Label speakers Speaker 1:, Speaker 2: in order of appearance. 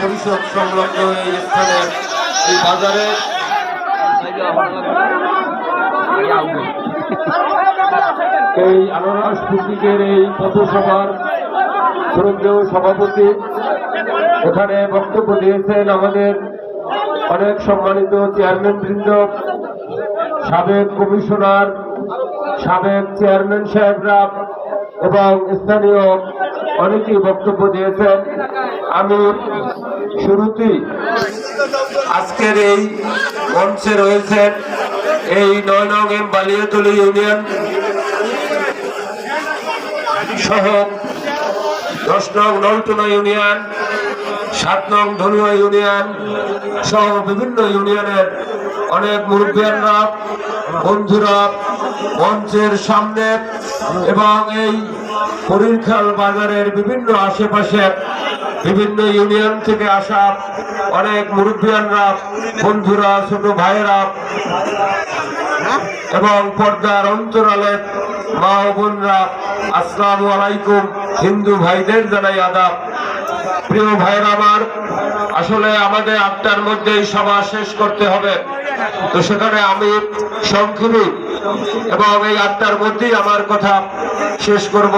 Speaker 1: পরিষদ সংলগ্ন এই স্থানে, এই বাজারে। এই আনারস প্রতীকের এই পথসভার শ্রদ্ধেয় সভাপতি এখানে বক্তব্য দিয়েছেন আমাদের অনেক সম্মানিত চেয়ারম্যান বৃন্দ, সাবেক কমিশনার, সাবেক চেয়ারম্যান সাহেবরা এবং স্থানীয় অনেকেই বক্তব্য দিয়েছেন। আমি শুরুতেই আজকের এই মঞ্চে রয়েছেন এই নয় নং এম বালিয়াতলি ইউনিয়ন সহ দশ নং নলটুনা ইউনিয়ন, সাত নং ধনুয়া ইউনিয়ন সহ বিভিন্ন ইউনিয়নের অনেক মুরব্বিয়ানরা, বন্ধুরা মঞ্চের সামনে এবং এই হরিণখাল বাজারের বিভিন্ন আশেপাশে বিভিন্ন ইউনিয়ন থেকে আসা অনেক মুরব্বিয়ানরা, বন্ধুরা, ছোট ভাইয়েরা এবং পর্দার অন্তরালে মা ও বোনরা, আসসালামু আলাইকুম, হিন্দু ভাইদের জানাই আদাব। প্রিয় ভাইয়ের আমার, আসলে আমাদের আটটার মধ্যেই সভা শেষ করতে হবে। তো সেখানে আমি সংক্ষেপে এবং এই আটটার মধ্যেই আমার কথা শেষ করব।